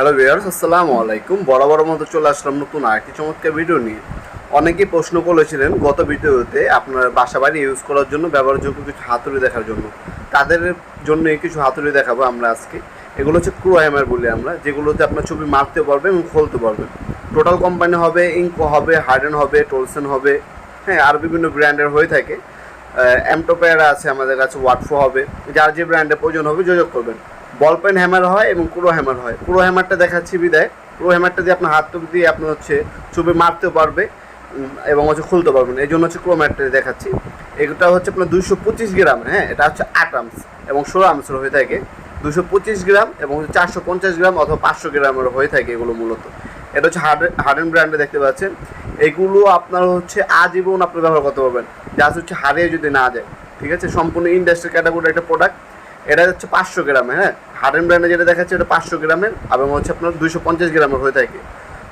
Hello viewers আসসালামু আলাইকুম। বরাবর মতো চলে আসলাম নতুন আরেকটি চমৎকার ভিডিও নিয়ে। অনেকেই প্রশ্ন করেছিলেন গত ভিডিওতে আপনার বাসা বাড়ি ইউজ করার জন্য ব্যবহারযোগ্য কিছু হাতুড়ি দেখার জন্য। তাদের জন্য কিছু হাতুড়ি দেখাবো আমরা আজকে। এগুলো হচ্ছে ক্রো হ্যামার বলি আমরা, যেগুলোতে আপনার ছবি মারতে পারবেন এবং খুলতে পারবেন। টোটাল কোম্পানি হবে ইঙ্কো হবে হার্ডেন হবে টোলসেন হবে হ্যাঁ আর বিভিন্ন ব্র্যান্ডের হয়ে থাকে। এমটোপেয়ার আছে আমাদের কাছে ওয়াটফো হবে। যার যে ব্র্যান্ডের প্রয়োজন হবে যোগাযোগ করবেন। বল পেন হ্যামার হয় এবং পুরো হ্যামার হয়। পুরো হ্যামারটা দেখাচ্ছি বিদায়। পুরো হ্যামারটা দিয়ে আপনার হাত দিয়ে আপনার হচ্ছে ছবি মারতেও পারবে এবং হচ্ছে খুলতে পারবেন এই জন্য হচ্ছে ক্রো ক্রোম্যাটটা দেখাচ্ছি। এটা হচ্ছে আপনার দুশো পঁচিশ গ্রাম হ্যাঁ এটা হচ্ছে আট আর্মস এবং ষোলো আর্মসের হয়ে থাকে। দুশো পঁচিশ গ্রাম এবং চারশো পঞ্চাশ গ্রাম অথবা পাঁচশো গ্রামের হয়ে থাকে এগুলো মূলত। এটা হচ্ছে হার্ড, হার্ডেন ব্র্যান্ডে দেখতে পাচ্ছেন। এগুলো আপনার হচ্ছে আজীবন আপনি ব্যবহার করতে পারবেন। যা হচ্ছে হারিয়ে যদি না যায়, ঠিক আছে? সম্পূর্ণ ইন্ডাস্ট্রি ক্যাটাগরি একটা প্রোডাক্ট এটা হচ্ছে পাঁচশো গ্রামে হ্যাঁ? হার্ডেন ব্র্যান্ডে যেটা দেখাচ্ছে এটা পাঁচশো গ্রামের এবং হচ্ছে আপনার দুশো পঞ্চাশ গ্রামের হয়ে থাকে।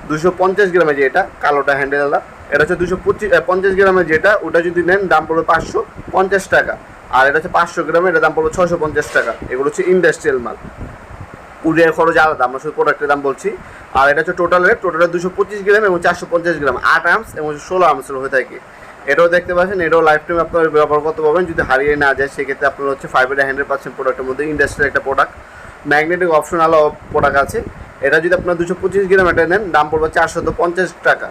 দুশো পঞ্চাশ গ্রামে যেটা, কালোটা হ্যান্ডেলটা এটা হচ্ছে দুশো পঁচিশ পঞ্চাশ গ্রামের যেটা, ওটা যদি নেন দাম পড়বে পাঁচশো পঞ্চাশ টাকা। আর এটা হচ্ছে পাঁচশো গ্রামের এটা দাম পড়বে ছশো পঞ্চাশ টাকা। এগুলো হচ্ছে ইন্ডাস্ট্রিয়াল মাল। কুরিয়ার খরচ আলাদা, আমরা শুধু প্রোডাক্টের দাম বলছি। আর এটা হচ্ছে টোটাল রেট টোটালে দুশো পঁচিশ গ্রাম এবং চারশো পঞ্চাশ গ্রাম। আট আর্মস এবং ষোলো আর্মসের হয়ে থাকে। এটাও দেখতে পাচ্ছেন, এটাও লাইফ টাইম আপনার ব্যবহার করতে পারবেন। যদি হারিয়ে না যায়, সেক্ষেত্রে আপনার হচ্ছে ফাইভের হান্ড্রেড পার্সেন্ট প্রোডাক্টের মধ্যে ইন্ডাস্ট্রিয়াল একটা প্রোডাক্ট ম্যাগনেটিক অপশন আলো প্রোডাক্ট আছে। এটা যদি আপনার দুশো পঁচিশ গ্রাম এটা নেন, দাম পড়বে চারশো পঞ্চাশ টাকা।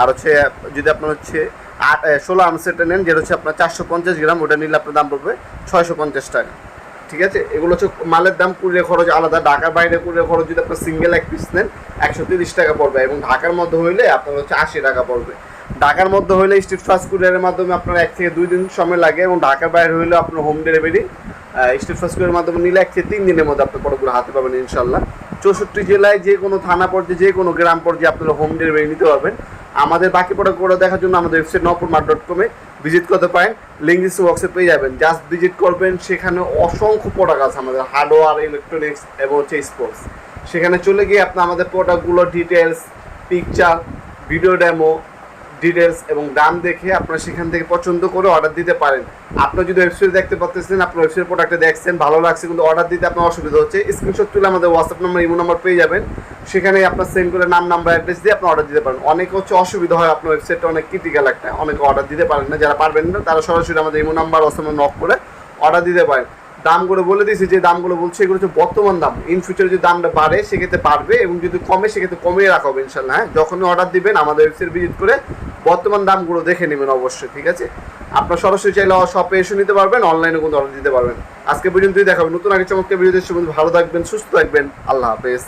আর হচ্ছে, যদি আপনার হচ্ছে আট ষোলো আর্মসেরটা নেন, যেটা হচ্ছে আপনার চারশো পঞ্চাশ গ্রাম, ওটা নিলে আপনার দাম পড়বে ছয়শো পঞ্চাশ টাকা। ঠিক আছে? এগুলো হচ্ছে মালের দাম কুড়িয়ে খরচ আলাদা। ঢাকার বাইরে কুড়িয়ে খরচ যদি আপনার সিঙ্গেল এক পিস নেন, একশো তিরিশ টাকা পড়বে এবং ঢাকার মধ্যে হইলে আপনার হচ্ছে আশি টাকা পড়বে। ঢাকার মধ্যে হইলে স্ট্রিট ফাস্ট কুরিয়ারের মাধ্যমে আপনার এক থেকে দুই দিন সময় লাগে এবং ঢাকার বাইরে হইলে আপনার হোম ডেলিভারি স্ট্রিট ফাস্ট কুরিয়ারের মাধ্যমে নিলে এক থেকে তিন দিনের মধ্যে আপনি প্রোডাক্টগুলো হাতে পাবেন ইনশাল্লাহ চৌষট্টি জেলায় যে কোনো থানা পর্যায়ে, যে কোনো গ্রাম পর্যায়ে আপনারা হোম ডেলিভারি নিতে পারবেন। আমাদের বাকি প্রোডাক্টগুলো দেখার জন্য আমাদের ওয়েবসাইট নপুর মার্ট ডট কমে ভিজিট করতে পারেন। লিঙ্ক ডিসক্রিপশন বক্সে পেয়ে যাবেন। জাস্ট ভিজিট করবেন, সেখানে অসংখ্য প্রোডাক্ট আছে আমাদের হার্ডওয়্যার ইলেকট্রনিক্স এবং হচ্ছে স্পোর্টস সেখানে চলে গিয়ে আপনি আমাদের প্রোডাক্টগুলো details picture video demo details এবং দাম দেখে আপনারা সেখান থেকে পছন্দ করে অর্ডার দিতে পারেন। আপনি যদি ওয়েবসাইট দেখতে পাচ্ছেন আপনার ওয়েবসাইট প্রোডাক্টে দেখছেন, ভালো লাগছে কিন্তু অর্ডার দিতে আপনার অসুবিধা হচ্ছে স্ক্রিনশট তুলে আমাদের হোয়াটসঅ্যাপ নাম্বার ইমো নাম্বার পেয়ে যাবেন। সেখানে আপনার সেন্ড করে নাম নাম্বার অ্যাড্রেস দিয়ে আপনি অর্ডার দিতে পারেন। অনেক হচ্ছে অসুবিধা হয় আপনার ওয়েবসাইটটা অনেক ক্রিটিক্যাল একটা। অনেকে অর্ডার দিতে পারেন না, যারা পারবেন না, তারা সরাসরি আমাদের ইমো নাম্বার অসময় নক করে অর্ডার দিতে পারেন। দামগুলো বলে দিয়েছি, যে দামগুলো বলছে, এগুলো হচ্ছে বর্তমান দাম। ইন ফিউচার যদি দামটা বাড়ে, সেক্ষেত্রে পারবে এবং যদি কমে, সেক্ষেত্রে কমিয়ে রাখা হবে ইনশাল্লাহ হ্যাঁ? যখনই অর্ডার দিবেন, আমাদের ওয়েবসাইট ভিজিট করে বর্তমান দামগুলো দেখে নেবেন অবশ্যই, ঠিক আছে? আপনার সরাসরি চাইলে শপে এসে নিতে পারবেন অনলাইনে কিন্তু অর্ডার দিতে পারবেন। আজকে পর্যন্তই দেখাবেন নতুন আগে চমৎকার ভিডিও দেখছি ভালো থাকবেন, সুস্থ থাকবেন। আল্লাহ হাফেজ।